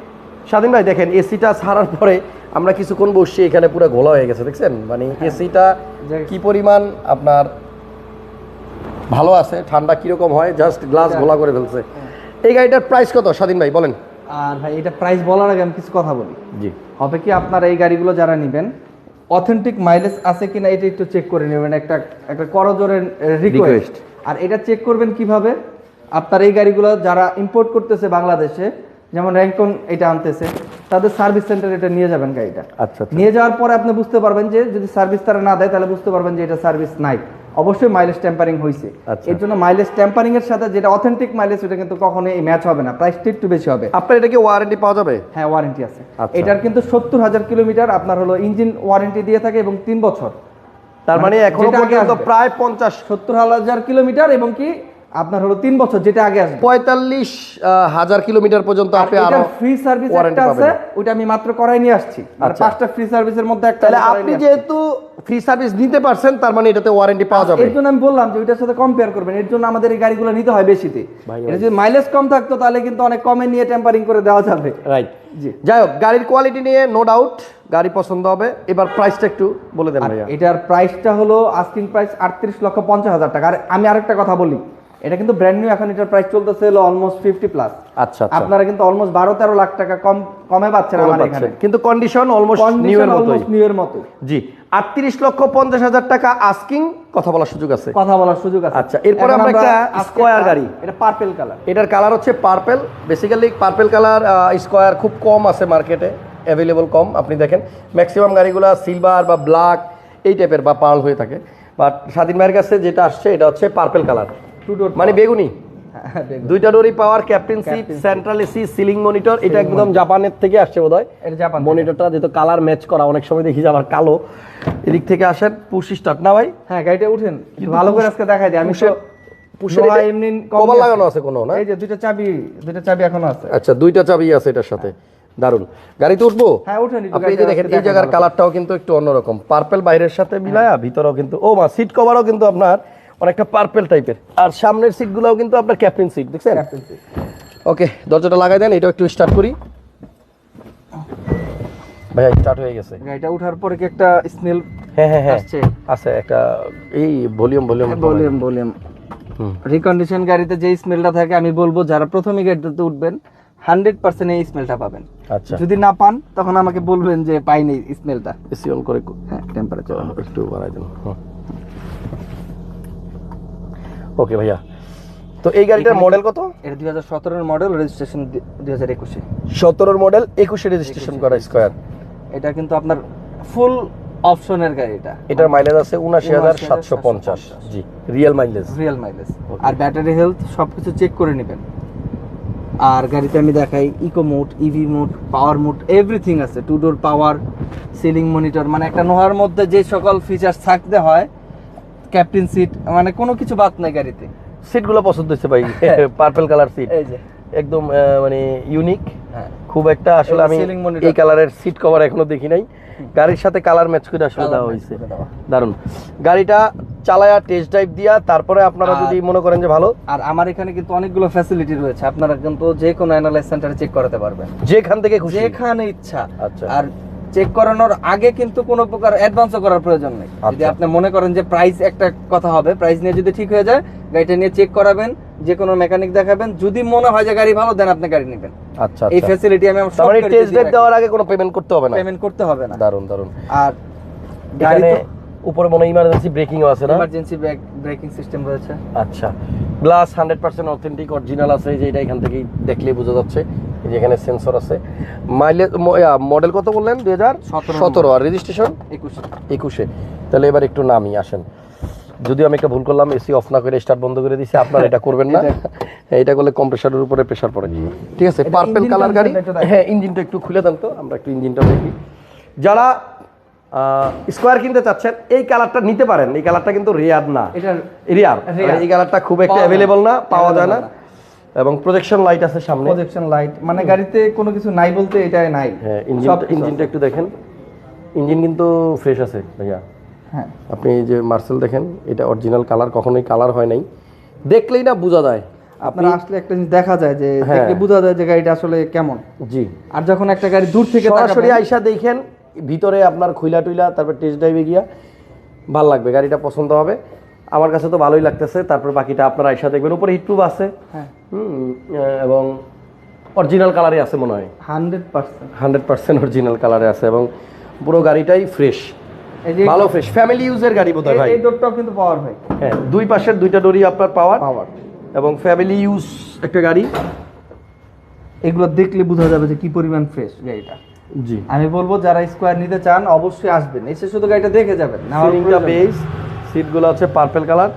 [SPEAKER 1] স্বাধীন ভাই দেখেন এসিটা ছাড়ার পরে আমরা কিছুক্ষণ বসছি এখানে পুরো ঘোলা হয়ে গেছে দেখছেন? মানে এসিটা কি পরিমাণ আপনার ভালো আছে ঠান্ডা কীরকম হয় জাস্ট গ্লাস ঘোলা করে ফেলছে। এই গাড়িটার প্রাইস কত? স্বাধীন ভাই বলেন।
[SPEAKER 2] আর ভাই এটা প্রাইস বলার আগে আমি কিছু কথা বলি।
[SPEAKER 1] জি।
[SPEAKER 2] হবে কি আপনারা এই গাড়িগুলো যারা নেবেন অথেন্টিক মাইলেজ আছে কিনা এটা একটু চেক করে নেবেন। একটা একটা করজোরের রিকোয়েস্ট আর এটা চেক করবেন কীভাবে? আপনার এই গাড়িগুলো যারা ইম্পোর্ট করতেছে বাংলাদেশে যেমন র্যাঙ্কন এটা আনতেছে তাদের সার্ভিস সেন্টারে এটা নিয়ে যাবেন গাড়িটা।
[SPEAKER 1] আচ্ছা আচ্ছা।
[SPEAKER 2] নিয়ে যাওয়ার পরে আপনি বুঝতে পারবেন যে যদি সার্ভিস তারা না দেয় তাহলে বুঝতে পারবেন যে এটা সার্ভিস নাই। অবশ্যই মাইলেজ টেম্পারিং হয়েছে। এর জন্য মাইলেজ টেম্পারিং এর সাথে যেটা অথেন্টিক মাইলেজ ওটা কিন্তু কখনো এই ম্যাচ হবে না। প্রাইসটা একটু বেশি হবে।
[SPEAKER 1] আপনার এটা কি ওয়ারেন্টি পাওয়া যাবে?
[SPEAKER 2] হ্যাঁ ওয়ারেন্টি আছে।
[SPEAKER 1] আচ্ছা।
[SPEAKER 2] এটার কিন্তু সত্তর হাজার কিলোমিটার আপনার হলো ইঞ্জিন ওয়ারেন্টি দিয়ে থাকে এবং তিন বছর।
[SPEAKER 1] তার মানে এখন
[SPEAKER 2] এখনও
[SPEAKER 1] পর্যন্ত প্রায় পঞ্চাশ
[SPEAKER 2] সত্তর হাজার কিলোমিটার এবং কি আপনার হলো তিন বছর যেটা আগে আসবে।
[SPEAKER 1] পঁয়তাল্লিশ হাজার কিলোমিটার পর্যন্ত আপনি আরও
[SPEAKER 2] ফ্রি সার্ভিস একটা আছে ওইটা আমি মাত্র করাই নিয়ে আসছি। মানে
[SPEAKER 1] আচ্ছা।
[SPEAKER 2] পাঁচটা ফ্রি সার্ভিসের মধ্যে একটা
[SPEAKER 1] তাহলে আপনি যেহেতু ফ্রি সার্ভিস নিতে পারছেন তার মানে এটাতে ওয়ারেন্টি পাওয়া যাবে।
[SPEAKER 2] এর জন্য আমি বললাম যে ওইটার সাথে কম্পেয়ার করবেন এর জন্য আমাদের এই গাড়িগুলো নিতে হয় বেশিতে। এটা যদি মাইলেজ কম থাকতো তাহলে কিন্তু অনেক কমে নিয়ে টেম্পারিং করে দেওয়া যাবে।
[SPEAKER 1] রাইট
[SPEAKER 2] জি।
[SPEAKER 1] যাই হোক গাড়ির কোয়ালিটি নিয়ে নো ডাউট গাড়ি পছন্দ হবে। এবার প্রাইসটা একটু বলে দেন ভাইয়া।
[SPEAKER 2] এটার প্রাইসটা হলো আস্কিং প্রাইস আটত্রিশ লক্ষ পঞ্চাশ হাজার টাকা। আর আমি আরেকটা কথা বলি এটা কিন্তু ব্র্যান্ড নিউ এখন এটার প্রাইস চলতেছে হলো অলমোস্ট ফিফটি প্লাস
[SPEAKER 1] আচ্ছা
[SPEAKER 2] আপনারা কিন্তু অলমোস্ট বারো তেরো লাখ টাকা কম কমে পাচ্ছেন আমার এখানে।
[SPEAKER 1] কিন্তু কন্ডিশন অলমোস্ট নিউ এর মতোই।
[SPEAKER 2] নিউ এর মতো
[SPEAKER 1] জি আটত্রিশ লক্ষ পঞ্চাশ হাজার টাকা আস্কিং কথা বলার সুযোগ আছে।
[SPEAKER 2] কথা বলার সুযোগ আছে।
[SPEAKER 1] আচ্ছা, এরপরে আমরা একটা
[SPEAKER 2] একটা-
[SPEAKER 1] গাড়ি।
[SPEAKER 2] এটা পার্পেল কালার
[SPEAKER 1] এটার কালার হচ্ছে purple basically purple colour square খুব কম আছে মার্কেটে অ্যাভেলেবল কম। আপনি দেখেন ম্যাক্সিমাম গাড়িগুলো সিলভার বা ব্ল্যাক এই টাইপের বা পার্ল হয়ে থাকে। বাট স্বাধীন ভাইয়ের কাছে যেটা আসছে এটা হচ্ছে পার্পেল কালার
[SPEAKER 2] টু ডোর
[SPEAKER 1] মানে বেগুনি। দুইটা ডোরি power captain seat central AC ceiling monitor এটা একদম জাপানের থেকে আসছে বোধহয়।
[SPEAKER 2] এটা জাপান
[SPEAKER 1] মনিটরটা যেহেতু কালার ম্যাচ করা অনেক সময় দেখি আবার কালো। এদিক থেকে আসেন পুশি স্টার্ট না ভাই?
[SPEAKER 2] হ্যাঁ গাড়িটা উঠেন। ভালো করে আজকে দেখাই দিই আমি এমনি
[SPEAKER 1] কভার লাগানো আছে কোনো না?
[SPEAKER 2] এই যে দুইটা চাবি দুইটা চাবি এখনও আছে।
[SPEAKER 1] আচ্ছা দুইটা চাবি আছে এটার সাথে। দারুণ গাড়িতে উঠবো?
[SPEAKER 2] হ্যাঁ উঠেন
[SPEAKER 1] আপনি এই যে দেখেন এই জায়গার কালারটাও কিন্তু একটু অন্যরকম। পার্পেল বাইরের সাথে মিলায়া ভিতরেও কিন্তু ও মা সিট কভারও কিন্তু আপনার অনেকটা পার্পেল টাইপের আর সামনের সিটগুলোও কিন্তু আপনার ক্যাপ্টেন সিট দেখছেন? ওকে দরজাটা লাগাই দেন এটাও একটু স্টার্ট করি। ভাইয়া স্টার্ট হয়ে গেছে।
[SPEAKER 2] গাড়িটা উঠার পরে কি একটা স্মেল
[SPEAKER 1] হ্যাঁ হ্যাঁ হ্যাঁ। আছে একটা এই volume volume
[SPEAKER 2] volume volume recondition গাড়িতে যে স্মেলটা থাকে আমি বলব যারা প্রথমে গাড়িতে উঠবেন হান্ড্রেড পার্সেন্ট এই স্মেলটা পাবেন।
[SPEAKER 1] আচ্ছা।
[SPEAKER 2] যদি না পান তখন আমাকে বলবেন যে পাইনি স্মেলটা
[SPEAKER 1] এসি অন করে
[SPEAKER 2] হ্যাঁ টেম্পারেচার
[SPEAKER 1] একটু বাড়াই দেন। ওকে ভাইয়া। তো এই গাড়িটার মডেল কত?
[SPEAKER 2] এটা দুই হাজার সতেরোর মডেল রেজিস্ট্রেশন দুই হাজার একুশে।
[SPEAKER 1] সতেরোর মডেল একুশে রেজিস্ট্রেশন করা স্কোয়ার
[SPEAKER 2] এটা কিন্তু আপনার ফুল অপশনের গাড়ি এটা।
[SPEAKER 1] এটার মাইলেজ আছে উনাশি হাজার সাতশো পঞ্চাশ। জি রিয়েল মাইলেজ
[SPEAKER 2] রিয়েল মাইলেজ আর ব্যাটারি হেলথ সবকিছু চেক করে নেবেন। আর গাড়িতে আমি দেখাই eco mode EV mode power mode everything আছে। Two door power ceiling monitor মানে একটা নোহার মধ্যে যে সকল ফিচার্স থাকতে হয় ক্যাপ্টেন সিট মানে কোনো কিছু বাদ নাই গাড়িতে।
[SPEAKER 1] সিটগুলো পছন্দ হচ্ছে ভাই পার্পল কালার সিট
[SPEAKER 2] এই যে।
[SPEAKER 1] একদম মানে ইউনিক
[SPEAKER 2] হ্যাঁ।
[SPEAKER 1] খুব একটা আসলে আমি এই কালারের সিট কভার এখনও দেখি নাই। গাড়ির সাথে কালার ম্যাচ করে আসলে দেওয়া হয়েছে। দারুণ গাড়িটা চালায়া টেস্ট ড্রাইভ দিয়া তারপরে আপনারা যদি মনে করেন যে ভালো।
[SPEAKER 2] আর আমার এখানে কিন্তু অনেকগুলো ফ্যাসিলিটি রয়েছে। আপনারা কিন্তু যে কোনো অ্যানালাইজ সেন্টারে চেক করাতে পারবেন।
[SPEAKER 1] যেখান থেকে খুশি।
[SPEAKER 2] যেখানে ইচ্ছা।
[SPEAKER 1] আচ্ছা।
[SPEAKER 2] আর চেক করানোর আগে কিন্তু কোনো প্রকার অ্যাডভান্সও করার প্রয়োজন নেই। যদি
[SPEAKER 1] আচ্ছা।
[SPEAKER 2] আপনি মনে করেন যে প্রাইস একটা কথা হবে প্রাইস নিয়ে যদি ঠিক হয়ে যায় গাড়িটা নিয়ে চেক করাবেন যে কোনো মেকানিক দেখাবেন যদি মনে হয় যে গাড়ি ভালো দেন আপনি গাড়ি নেবেন।
[SPEAKER 1] আচ্ছা
[SPEAKER 2] এই
[SPEAKER 1] আচ্ছা।
[SPEAKER 2] ফ্যাসিলিটি আমি আমার
[SPEAKER 1] টেস্ট ড্রাইভ দেওয়ার আগে কোনো পেমেন্ট করতে হবে না?
[SPEAKER 2] পেমেন্ট করতে হবে না।
[SPEAKER 1] দারুণ দারুণ
[SPEAKER 2] আর গাড়ি
[SPEAKER 1] উপরে মনে ইমার্জেন্সি ব্রেকিংও আছে না?
[SPEAKER 2] ইমার্জেন্সি ব্রেকিং সিস্টেম রয়েছে।
[SPEAKER 1] আচ্ছা। Glass hundred percent authentic original আছে যে এটা এখান থেকেই দেখলেই বোঝা যাচ্ছে। এই যে এখানে সেন্সর আছে। মাইলেজ মডেল কত বললেন? দুই হাজার?
[SPEAKER 2] 17
[SPEAKER 1] সতেরো। আর রেজিস্ট্রেশন
[SPEAKER 2] একুশে।
[SPEAKER 1] একুশে। তাহলে এবার একটু নামি আসেন। যদিও আমি একটা ভুল করলাম এসি অফ না করে স্টার্ট বন্ধ করে দিছি আপনারা এটা করবেন না। [LAUGHS] এটা করলে কম্প্রেসারের উপরে প্রেসার পড়ে। ঠিক আছে পার্পেল কালার গাড়ি। হ্যাঁ ইঞ্জিনটা একটু খুলে দেন তো আমরা একটু ইঞ্জিনটা দেখি। যারা স্কোয়ার কিনতে চাচ্ছেন এই কালারটা নিতে পারেন। এই কালারটা কিন্তু রেয়ার না। রিয়ার। এই কালারটা খুব একটা। অ্যাভেলেবল না। পাওয়া যায় না। এবং প্রজেকশন লাইট আছে সামনে।
[SPEAKER 2] প্রজেকশন লাইট মানে গাড়িতে কোনো কিছু নাই বলতে এটাই নাই।
[SPEAKER 1] হ্যাঁ ইঞ্জিনটা একটু দেখেন। ইঞ্জিন কিন্তু ফ্রেশ আছে ভাইয়া।
[SPEAKER 2] হ্যাঁ।
[SPEAKER 1] আপনি এই যে মার্সেল দেখেন এটা অরিজিনাল কালার কখনোই কালার হয় নাই। দেখলেই না বোঝা যায়।
[SPEAKER 2] আপনারা আসলে একটা জিনিস দেখা যায় যে
[SPEAKER 1] হ্যাঁ।
[SPEAKER 2] দেখলে বোঝা যায় যে গাড়িটা আসলে কেমন।
[SPEAKER 1] জি।
[SPEAKER 2] আর যখন একটা গাড়ি দূর থেকে
[SPEAKER 1] সরাসরি আইসা দেখেন ভিতরে আপনার খুইলা টুইলা তারপর টেস্ট ড্রাইভে গিয়া ভালো লাগবে গাড়িটা পছন্দ হবে। আমার কাছে তো ভালোই লাগতেছে তারপর বাকিটা আপনারা আইসা দেখবেন। উপরে হিটপ্রুফ আছে।
[SPEAKER 2] হ্যাঁ।
[SPEAKER 1] এবং অরিজিনাল কালারে আছে মনে হয়।
[SPEAKER 2] Hundred percent.
[SPEAKER 1] Hundred percent original কালারে আছে এবং পুরো গাড়িটাই ফ্রেশ
[SPEAKER 2] এই যে
[SPEAKER 1] ভালো ফ্রেশ ফ্যামিলি ইউজের গাড়ি বোধ হয় ভাই।
[SPEAKER 2] এই ডোরটাও কিন্তু পাওয়ার ভাই
[SPEAKER 1] হ্যাঁ দুই পাশের দুইটা ডোরি আপনার পাওয়ার
[SPEAKER 2] পাওয়ার
[SPEAKER 1] এবং ফ্যামিলি ইউজ একটা গাড়ি।
[SPEAKER 2] এগুলো দেখলে বোঝা যাবে যে কি পরিমাণ ফ্রেশ গাড়িটা।
[SPEAKER 1] জি।
[SPEAKER 2] আমি বলব যারা স্কোয়ার নিতে চান অবশ্যই আসবেন। এসে শুধু গাড়িটা দেখে যাবেন
[SPEAKER 1] সিলিংটা বেস সিটগুলো আছে পার্পেল কালার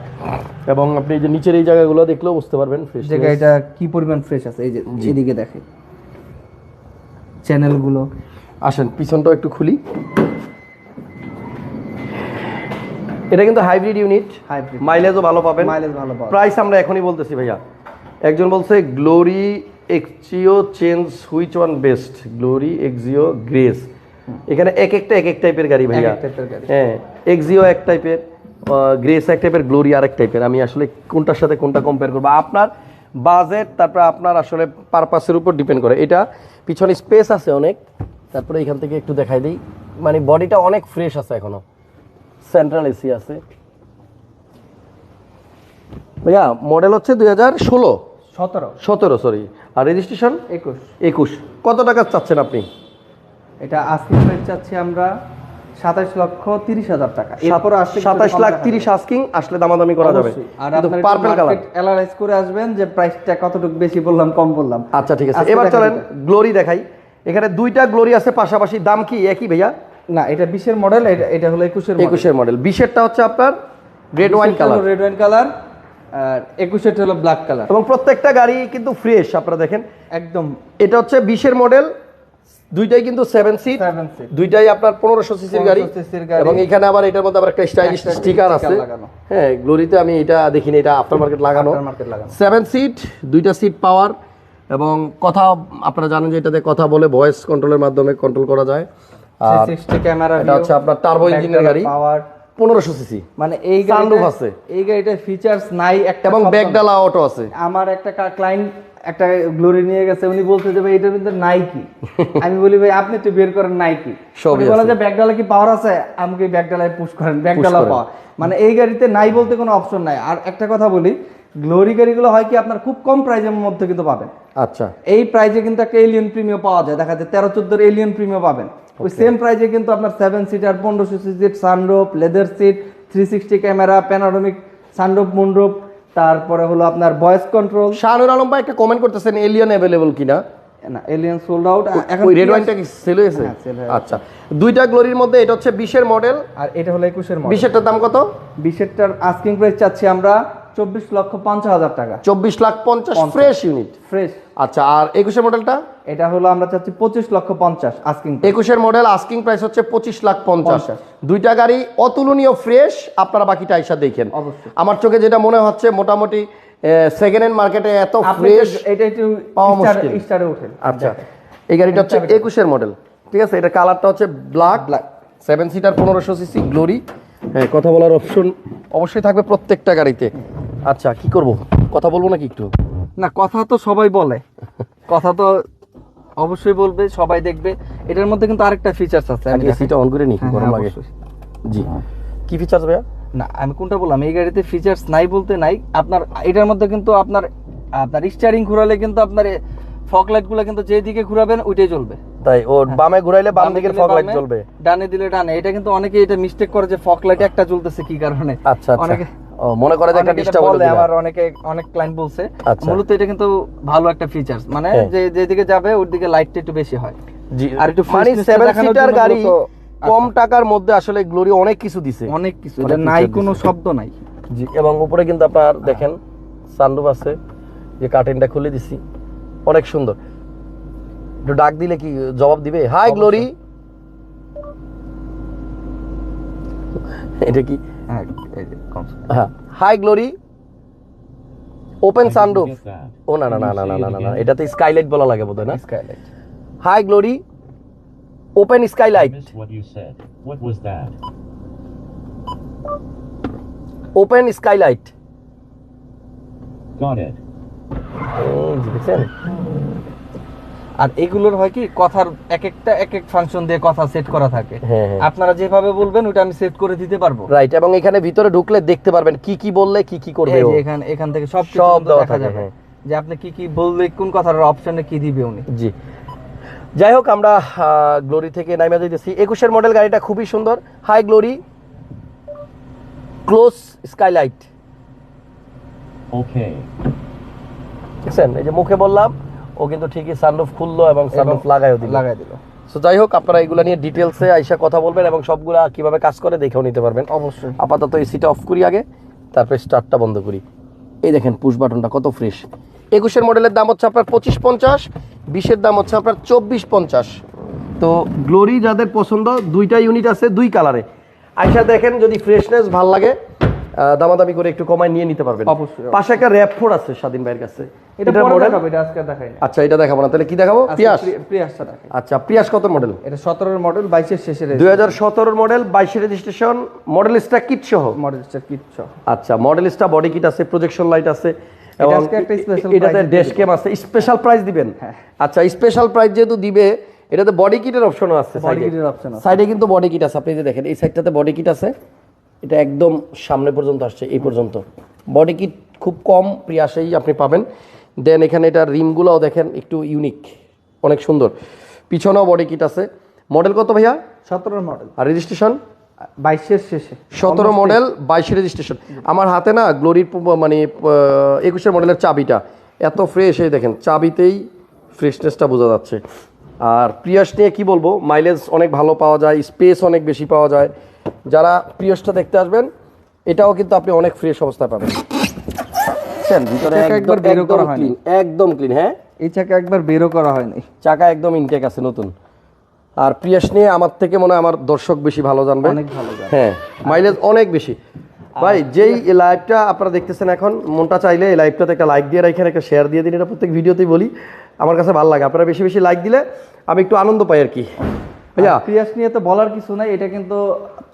[SPEAKER 1] এবং আপনি যে নিচের এই জায়গাগুলো দেখলেও বুঝতে পারবেন ফ্রেশ
[SPEAKER 2] যে গাড়িটা কি পরিমাণ ফ্রেশ আছে এই যে এদিকে দেখে চ্যানেলগুলো
[SPEAKER 1] আসেন পিছনটাও একটু খুলি। এটা কিন্তু হাইব্রিড ইউনিট
[SPEAKER 2] হাইব্রিড
[SPEAKER 1] মাইলেজও ভালো পাবেন।
[SPEAKER 2] মাইলেজ ভালো পাওয়া
[SPEAKER 1] প্রাইস আমরা এখনই বলতেছি ভাইয়া। একজন বলছে Glory Axio change which one best Glory Axio Grace এখানে এক একটা এক এক টাইপের গাড়ি ভাইয়া। হ্যাঁ এক্সিও এক টাইপের গ্রেস এক টাইপের গ্লোরি আরেক টাইপের আমি আসলে কোনটার সাথে কোনটা কম্পেয়ার করব? আপনার বাজেট তারপর আপনার আসলে পারপাসের উপর ডিপেন্ড করে। এটা পিছনে স্পেস আছে অনেক। তারপরে এখান থেকে একটু দেখাই দিই। মানে বডিটা অনেক ফ্রেশ আছে এখনও। সেন্ট্রাল এসি আছে। ভাইয়া মডেল হচ্ছে দুই হাজার ষোলো।
[SPEAKER 2] সতেরো।
[SPEAKER 1] সতেরো সরি আর রেজিস্ট্রেশন
[SPEAKER 2] একুশ।
[SPEAKER 1] একুশ। কত টাকা চাচ্ছেন আপনি?
[SPEAKER 2] এটা আস্কিং প্রাইস চাচ্ছি আমরা সাতাশ লক্ষ তিরিশ হাজার টাকা। এরপর
[SPEAKER 1] সাতাশ লাখ তিরিশ আস্কিং আসলে দামাদামি করা যাবে।
[SPEAKER 2] আর
[SPEAKER 1] পার্পেল কালার
[SPEAKER 2] অ্যানালাইজ করে আসবেন যে প্রাইসটা কতটুকু বেশি বললাম কম বললাম।
[SPEAKER 1] আচ্ছা ঠিক আছে। এবার চলেন গ্লোরি দেখাই। এখানে দুইটা গ্লোরি আছে পাশাপাশি দাম কি একই ভাইয়া?
[SPEAKER 2] না এটা বিশের মডেল এটা এটা হলো একুশের
[SPEAKER 1] একুশের মডেল বিশেরটা হচ্ছে আপনার red wine colour
[SPEAKER 2] red wine colour আর একুশের হলো ব্ল্যাক কালার
[SPEAKER 1] এবং প্রত্যেকটা গাড়ি কিন্তু ফ্রেশ আপনারা দেখেন।
[SPEAKER 2] একদম।
[SPEAKER 1] এটা হচ্ছে বিশের মডেল দুইটাই কিন্তু সেভেন সিট দুইটাই আপনার পনেরোশো সিসির গাড়ি।
[SPEAKER 2] 1500 cc র গাড়ি।
[SPEAKER 1] এবং এখানে আবার এটার মধ্যে আবার একটা স্টাইলিশ স্টিকার আছে। হ্যাঁ গ্লোরিতে আমি এটা দেখিনি এটা আফটার মার্কেট লাগানো। সেভেন সিট দুইটা সিট পাওয়ার এবং কথা আপনারা জানেন যে এটাতে কথা বলে ভয়েস কন্ট্রোলের মাধ্যমে কন্ট্রোল করা যায়। আর
[SPEAKER 2] ক্যামেরা
[SPEAKER 1] এটা হচ্ছে আপনার টার্বো ইঞ্জিনের গাড়ি।
[SPEAKER 2] পাওয়ার
[SPEAKER 1] পনেরোশো সিসি
[SPEAKER 2] মানে এই গাড়িটা
[SPEAKER 1] আছে।
[SPEAKER 2] এই গাড়িটার ফিচার্স নাই একটা
[SPEAKER 1] এবং। ব্যাগডালা অটো আছে।
[SPEAKER 2] আমার একটা ক্লায়েন্ট একটা গ্লোরি নিয়ে গেছে উনি বলছে যে ভাই এটার ভিতরে নাই কি [LAUGHS] আমি বলি ভাই আপনি একটু বের করেন নাই কি
[SPEAKER 1] সবই
[SPEAKER 2] বলে। যে ব্যাগডালা কি পাওয়ার আছে? আমাকে ব্যাগডালায় পুশ করেন। ব্যাগডালা। পাওয়ার মানে এই গাড়িতে নাই বলতে কোনো অপশন নাই। আর একটা কথা বলি গ্লোরি গাড়িগুলো হয় কি আপনার খুব কম প্রাইজের মধ্যে কিন্তু পাবেন।
[SPEAKER 1] আচ্ছা।
[SPEAKER 2] এই প্রাইজে কিন্তু একটা এলিয়ন প্রিমিয়াম পাওয়া যায়। দেখা যায় তেরো চোদ্দোর এলিয়ন প্রিমিয়াম পাবেন। ওই সেম প্রাইজে কিন্তু আপনার সেভেন সিটার পনেরোশো seat sunroof leather seat three sixty camera panoramic sunroof moonroof তারপরে হলো আপনার ভয়েস কন্ট্রোল
[SPEAKER 1] শাহানুর আলম ভাই একটা কমেন্ট করতেছেন এলিয়ন অ্যাভেলেবল কিনা?
[SPEAKER 2] না এলিয়ন সোল্ড আউট এখন
[SPEAKER 1] ওই রেড ওয়াইনটা কি সেল হয়েছে?
[SPEAKER 2] হ্যাঁ, sell হয়ে
[SPEAKER 1] আচ্ছা দুইটা গ্লোরির মধ্যে এটা হচ্ছে বিশের মডেল
[SPEAKER 2] আর এটা হলো একুশের মডেল
[SPEAKER 1] বিশেরটার দাম কত?
[SPEAKER 2] বিশেরটার আস্কিং প্রাইস চাচ্ছি আমরা চব্বিশ লক্ষ পঞ্চাশ হাজার টাকা।
[SPEAKER 1] চব্বিশ লাখ পঞ্চাশ ফ্রেশ ইউনিট
[SPEAKER 2] ফ্রেশ।
[SPEAKER 1] আচ্ছা আর একুশের মডেলটা
[SPEAKER 2] এটা হলো আমরা চাচ্ছি পঁচিশ লক্ষ পঞ্চাশ আস্কিং
[SPEAKER 1] একুশের মডেল আস্কিং প্রাইস হচ্ছে পঁচিশ লাখ পঞ্চাশ। দুইটা গাড়ি অতুলনীয় ফ্রেশ আপনারা বাকিটা আইসা দেখেন।
[SPEAKER 2] অবশ্যই।
[SPEAKER 1] আমার চোখে যেটা মনে হচ্ছে মোটামুটি সেকেন্ড হ্যান্ড মার্কেটে এত ফ্রেশ
[SPEAKER 2] এটা- একটু
[SPEAKER 1] পাওয়া মুশকিল।
[SPEAKER 2] স্টারে উঠেন।
[SPEAKER 1] আচ্ছা। এই গাড়িটা হচ্ছে একুশের মডেল ঠিক আছে? এটা কালারটা হচ্ছে ব্ল্যাক ব্ল্যাক সেভেন সিটার পনেরোশো সিসি গ্লোরি হ্যাঁ কথা বলার অপশন অবশ্যই থাকবে প্রত্যেকটা গাড়িতে। আচ্ছা কি করব? কথা বলব নাকি একটু?
[SPEAKER 2] না কথা তো সবাই বলে। [LAUGHS] কথা তো অবশ্যই বলবে সবাই দেখবে। এটার মধ্যে কিন্তু আরেকটা ফিচার্স আছে আমি দেখাই।
[SPEAKER 1] এসিটা অন করে নি
[SPEAKER 2] হ্যাঁ,
[SPEAKER 1] গরম
[SPEAKER 2] হ্যাঁ,
[SPEAKER 1] লাগে জি। কি ফিচার্স ভাইয়া?
[SPEAKER 2] না আমি কোনটা বললাম? এই গাড়িতে ফিচার্স নাই বলতে নাই। আপনার এটার মধ্যে কিন্তু আপনার আপনার স্টিয়ারিং ঘোরালে কিন্তু আপনার ফগ লাইটগুলো কিন্তু যেদিকে ঘুরাবেন ওইটাই জ্বলবে।
[SPEAKER 1] তাই ও বামে ঘুরাইলে বাম দিকের ফগ লাইট জ্বলবে।
[SPEAKER 2] ডানে দিলে ডানে। এটা কিন্তু অনেকে এটা মিস্টেক করে যে ফগ লাইট একটা জ্বলতেছে কি কারণে?
[SPEAKER 1] আচ্ছা আচ্ছা।
[SPEAKER 2] অনেকে
[SPEAKER 1] ও মনে করে যে একটা ডিস্টার্ব হলো
[SPEAKER 2] আমার অনেকে অনেক ক্লায়েন্ট বলছে।
[SPEAKER 1] আচ্ছা।
[SPEAKER 2] মূলত এটা কিন্তু ভালো একটা ফিচার্স মানে
[SPEAKER 1] হ্যাঁ।
[SPEAKER 2] যে যেদিকে যাবে ওর দিকে লাইটটা একটু বেশি হয়।
[SPEAKER 1] জি
[SPEAKER 2] আর একটু
[SPEAKER 1] মানে
[SPEAKER 2] freshness টা
[SPEAKER 1] সেভেন
[SPEAKER 2] দেখানোর
[SPEAKER 1] সিটার গাড়ি কম টাকার মধ্যে আসলে গ্লোরি অনেক কিছু দিছে।
[SPEAKER 2] অনেক কিছু। এটা নাই কোনো শব্দ নাই।
[SPEAKER 1] জি এবং উপরে কিন্তু আপনার দেখেন সানরুফ আছে যে কার্টেনটা খুলে দিছি। অনেক সুন্দর। একটু ডাক দিলে কি জবাব দিবে? হাই গ্লোরি এটা কি? হাই গ্লোরি ওপেন সানরুফ ও না না না না না না না এটাতে স্কাইলাইট বলা লাগে বোধহয় না?
[SPEAKER 2] Skylight
[SPEAKER 1] hi Glory open skylight open skylight
[SPEAKER 3] Got it.
[SPEAKER 2] আর এগুলোর হয় কি কথার এক একটা এক এক ফাংশন দিয়ে কথা সেট করা থাকে।
[SPEAKER 1] হ্যাঁ, হ্যাঁ।
[SPEAKER 2] আপনারা যেভাবে বলবেন ওটা আমি সেট করে দিতে পারব।
[SPEAKER 1] রাইট এবং এখানে ভিতরে ঢুকলে দেখতে পারবেন কি কি বললে কি কি করবে
[SPEAKER 2] এই যে এখানে এখান থেকে সব কিছু
[SPEAKER 1] সব দেওয়া
[SPEAKER 2] দেখা
[SPEAKER 1] থাকে,
[SPEAKER 2] যাবে।
[SPEAKER 1] হ্যাঁ।
[SPEAKER 2] যে আপনি কি কি বললে কোন কথার অপশনে কি দিবে উনি।
[SPEAKER 1] জি। যাই হোক আমরা গ্লোরি থেকে নাইমা যাইতেছি একুশের মডেল গাড়িটা খুবই সুন্দর। Hi Glory close skylight
[SPEAKER 3] Okay.
[SPEAKER 1] দেখছেন? এই যে মুখে বললাম ও কিন্তু ঠিকই সানরুফ খুললো এবং সানরুফ লাগাইও দিল।
[SPEAKER 2] লাগাই দিল।
[SPEAKER 1] তো যাই হোক আপনারা এগুলো নিয়ে ডিটেলসে আইসা কথা বলবেন এবং সবগুলা কীভাবে কাজ করে দেখেও নিতে পারবেন।
[SPEAKER 2] অবশ্যই।
[SPEAKER 1] আপাতত এসিটা অফ করি আগে তারপরে স্টার্টটা বন্ধ করি। এই দেখেন পুশ বাটনটা কত ফ্রেশ একুশের মডেলের দাম হচ্ছে আপনার পঁচিশ পঞ্চাশ বিশের দাম হচ্ছে আপনার চব্বিশ পঞ্চাশ। তো গ্লোরি যাদের পছন্দ দুইটা ইউনিট আছে দুই কালারে আইসা দেখেন যদি ফ্রেশনেস ভালো লাগে দামাদামি করে একটু কমায় নিয়ে নিতে পারবেন।
[SPEAKER 2] অবশ্যই।
[SPEAKER 1] পাশে একটা র্যাপ ফোর আছে স্বাধীন ভাইয়ের কাছে।
[SPEAKER 2] এটা
[SPEAKER 1] এটার
[SPEAKER 2] পরে
[SPEAKER 1] model-
[SPEAKER 2] দেখাবো এটা আজকে দেখাই না।
[SPEAKER 1] আচ্ছা এটা দেখাবো না। তাহলে কি দেখাবো? পিয়াস?
[SPEAKER 2] প্রিয়াসটা দেখাই।
[SPEAKER 1] আচ্ছা পিয়াস কত মডেল
[SPEAKER 2] এটা মডেল শেষের
[SPEAKER 1] মডেল রেজিস্ট্রেশন মডেলিস্টটা কিট সহ?
[SPEAKER 2] কিচ্ছু
[SPEAKER 1] আচ্ছা মডেলিস্টটা বডি কিট আছে প্রজেকশন লাইট আছে এবং
[SPEAKER 2] আজকে একটা special
[SPEAKER 1] এটাতে ড্যাশ ক্যাম আছে স্পেশাল প্রাইস দিবেন।
[SPEAKER 2] হ্যাঁ।
[SPEAKER 1] আচ্ছা স্পেশাল প্রাইস যেহেতু দিবে এটাতে বডি কিটের অপশনও আছে
[SPEAKER 2] বডি কিটের অপশন আছে।
[SPEAKER 1] সাইডে কিন্তু বডি কিট আছে আপনি যে দেখেন এই সাইডটাতে বডি কিট আছে এটা একদম সামনে পর্যন্ত আসছে এই পর্যন্ত। বডি কিট খুব কম প্রিয়াসেই আপনি পাবেন। দেন এখানে এটা রিমগুলোও দেখেন একটু ইউনিক অনেক সুন্দর। পিছনেও বডি কিট আছে। মডেল কত ভাইয়া?
[SPEAKER 2] সতেরোর মডেল
[SPEAKER 1] আর রেজিস্ট্রেশন
[SPEAKER 2] বাইশের শেষে।
[SPEAKER 1] সতেরো মডেল বাইশে রেজিস্ট্রেশন আমার হাতে না গ্লোরির মানে একুশের মডেলের চাবিটা। এত ফ্রেশ এই দেখেন চাবিতেই ফ্রেশনেসটা বোঝা যাচ্ছে। আর প্রিয়াস নিয়ে কি বলব মাইলেজ অনেক ভালো পাওয়া যায় স্পেস অনেক বেশি পাওয়া যায়। যারা প্রিয়াসটা দেখতে আসবেন এটাও কিন্তু আপনি অনেক ফ্রেশ অবস্থায় পাবেন। বুঝছেন? ভিতরে
[SPEAKER 2] একবার
[SPEAKER 1] একদম
[SPEAKER 2] করা হয়নি।
[SPEAKER 1] ক্লিন একদম ক্লিন হ্যাঁ?
[SPEAKER 2] এই চাকা একবার বেরও করা হয়নি।
[SPEAKER 1] চাকা একদম ইনটেক আছে নতুন। আর প্রিয়াস নিয়ে আমার থেকে মনে হয় আমার দর্শক বেশি ভালো জানবে।
[SPEAKER 2] অনেক ভালো
[SPEAKER 1] হ্যাঁ মাইলেজ অনেক বেশি। ভাই যেই লাইভটা আপনারা দেখতেছেন এখন মনটা চাইলে এই লাইভটাতে একটা লাইক দিয়ে রাখেন একটা শেয়ার দিয়ে দিন। এটা প্রত্যেক ভিডিওতেই বলি আমার কাছে ভালো লাগে। আপনারা বেশি বেশি লাইক দিলে আমি একটু আনন্দ পাই আর কি। ভাইয়া
[SPEAKER 2] প্রিয়াস নিয়ে তো বলার কিছু নাই এটা কিন্তু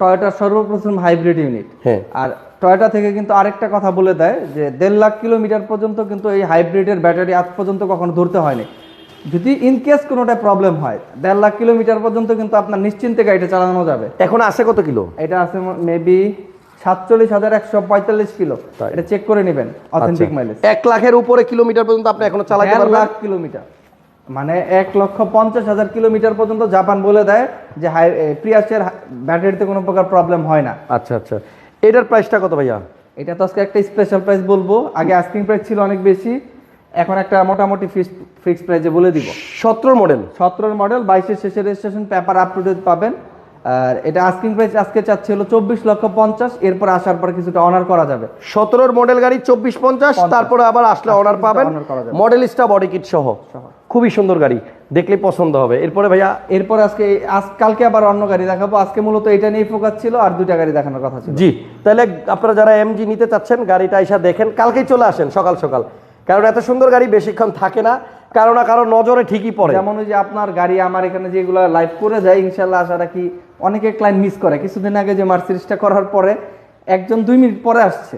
[SPEAKER 2] টয়োটার সর্বপ্রথম হাইব্রিড ইউনিট
[SPEAKER 1] হ্যাঁ।
[SPEAKER 2] আর টয়োটা থেকে কিন্তু আরেকটা কথা বলে দেয় যে দেড় লাখ কিলোমিটার পর্যন্ত কিন্তু এই হাইব্রিডের ব্যাটারি আজ পর্যন্ত কখনো ধরতে হয়নি। যদি ইন কেস কোনোটা প্রবলেম হয় দেড় লাখ কিলোমিটার পর্যন্ত কিন্তু আপনার নিশ্চিন্তে গাড়িটা চালানো যাবে।
[SPEAKER 1] এখন আছে কত কিলো?
[SPEAKER 2] এটা আছে মেবি সাতচল্লিশ হাজার একশো পঁয়তাল্লিশ কিলো। এটা চেক করে নেবেন অথেন্টিক
[SPEAKER 1] আচ্ছা।
[SPEAKER 2] মাইলেজ
[SPEAKER 1] এক লাখের উপরে কিলোমিটার পর্যন্ত আপনি এখনও চালাতে পারবেন?
[SPEAKER 2] লাখ কিলোমিটার। মানে এক লক্ষ পঞ্চাশ হাজার কিলোমিটার পর্যন্ত জাপান বলে দেয় যে হাই প্রিয়াসের ব্যাটারিতে কোনো প্রকার প্রবলেম হয় না।
[SPEAKER 1] আচ্ছা আচ্ছা। এটার প্রাইসটা কত ভাইয়া?
[SPEAKER 2] এটা তো আজকে একটা স্পেশাল প্রাইস বলব। আগে আস্কিং প্রাইস ছিল অনেক বেশি। এখন একটা মোটামুটি ফিক্স প্রাইসে বলে দিব।
[SPEAKER 1] সতেরো মডেল
[SPEAKER 2] সতেরোর মডেল বাইশের শেষে registration paper up to date পাবেন। আর এটা আস্কিং প্রাইস আজকে চাচ্ছে হলো চব্বিশ লক্ষ পঞ্চাশ। এরপর আসার পর কিছুটা অনার করা যাবে।
[SPEAKER 1] সতেরোর মডেল গাড়ি চব্বিশ পঞ্চাশ তারপরে আবার আসলে অনার পাবেন।
[SPEAKER 2] মডেল।
[SPEAKER 1] মডেলিস্টা বডি কিট সহ। খুবই সুন্দর গাড়ি দেখলে পছন্দ হবে। এরপরে ভাইয়া
[SPEAKER 2] এরপর আজকে আজ কালকে আবার অন্য গাড়ি দেখাবো। আজকে মূলত এটা নিয়ে ফোকাস ছিল আর দুটা গাড়ি দেখানোর কথা ছিল।
[SPEAKER 1] জি তাহলে আপনারা যারা এমজি নিতে চাচ্ছেন গাড়িটা এসে দেখেন কালকেই চলে আসেন সকাল সকাল। কারণ এত সুন্দর গাড়ি বেশিক্ষণ থাকে না কারও না কারও নজরে ঠিকই পড়ে।
[SPEAKER 2] যেমন ওই যে আপনার গাড়ি আমার এখানে যেগুলো লাইভ করে যায় ইনশাল্লাহ আশা রাখি অনেকে ক্লাইন্ট মিস করে। কিছুদিন আগে যে মার্সিডিসটা করার পরে একজন দুই মিনিট পরে আসছে।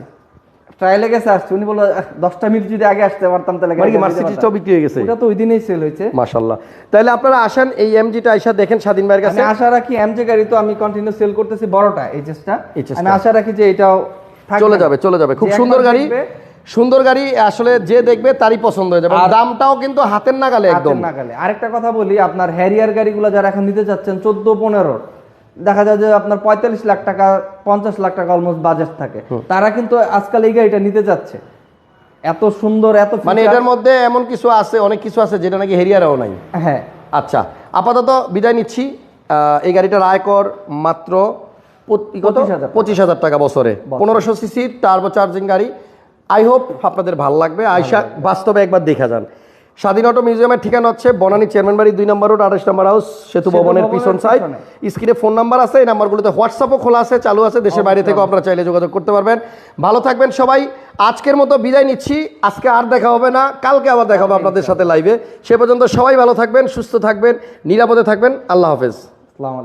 [SPEAKER 2] ট্রায়ালে গেছে আসছে উনি বলল দশটা মিনিট যদি আগে আসতে পারতাম তাহলে
[SPEAKER 1] মানে বিক্রি হয়ে গেছে?
[SPEAKER 2] ওটা তো ওই দিনেই সেল হয়েছে।
[SPEAKER 1] মাশাল্লাহ তাহলে আপনারা আসেন এই এমজিটা আইসা দেখেন স্বাধীন ভাইয়ের কাছে।
[SPEAKER 2] আশা রাখি এমজে গাড়ি তো আমি কন্টিনিউ সেল করতেছি বড়টা এইচএসটা আমি আশা রাখি যে এটাও
[SPEAKER 1] চলে যাবে চলে যাবে। খুব সুন্দর গাড়ি। সুন্দর গাড়ি আসলে যে দেখবে তারই পছন্দ হয়ে যাবে। দামটাও কিন্তু হাতের নাগালে একদম।
[SPEAKER 2] হাতের নাগালে। আরেকটা কথা বলি আপনার হ্যারিয়ার গাড়িগুলো যারা এখন নিতে চাচ্ছেন চোদ্দ পনেরো দেখা যায় যে আপনার পঁয়তাল্লিশ লাখ টাকা পঞ্চাশ লাখ টাকা অলমোস্ট বাজেট থাকে। তারা কিন্তু আজকাল এই গাড়িটা নিতে যাচ্ছে। এত সুন্দর এত
[SPEAKER 1] মানে এটার মধ্যে এমন কিছু আছে অনেক কিছু আছে যেটা নাকি হেরিয়ারও নাই।
[SPEAKER 2] হ্যাঁ।
[SPEAKER 1] আচ্ছা আপাতত বিদায় নিচ্ছি। এই গাড়িটার আয়কর মাত্র পত- কত?
[SPEAKER 2] 25,000
[SPEAKER 1] পঁচিশ হাজার টাকা বছরে। পনেরোশো সিসি টার্বো চার্জিং গাড়ি। আই হোপ আপনাদের ভালো লাগবে। আইসা বাস্তবে একবার দেখা যান। স্বাধীন অটো মিউজিয়ামের ঠিকানা হচ্ছে বনানী চেয়ারম্যান বাড়ি দুই নম্বর রোড আঠাশ নম্বর হাউস সেতু ভবনের পিছন সাইড। স্ক্রিনে ফোন নাম্বার আছে এই নাম্বারগুলোতে হোয়াটসঅ্যাপও খোলা আছে চালু আছে দেশের বাইরে থেকেও আপনারা চাইলে যোগাযোগ করতে পারবেন। ভালো থাকবেন সবাই আজকের মতো বিদায় নিচ্ছি আজকে আর দেখা হবে না কালকে আবার দেখা হবে আপনাদের সাথে লাইভে সে পর্যন্ত সবাই ভালো থাকবেন সুস্থ থাকবেন নিরাপদে থাকবেন আল্লাহ হাফেজ।
[SPEAKER 2] আসসালামু আলাইকুম।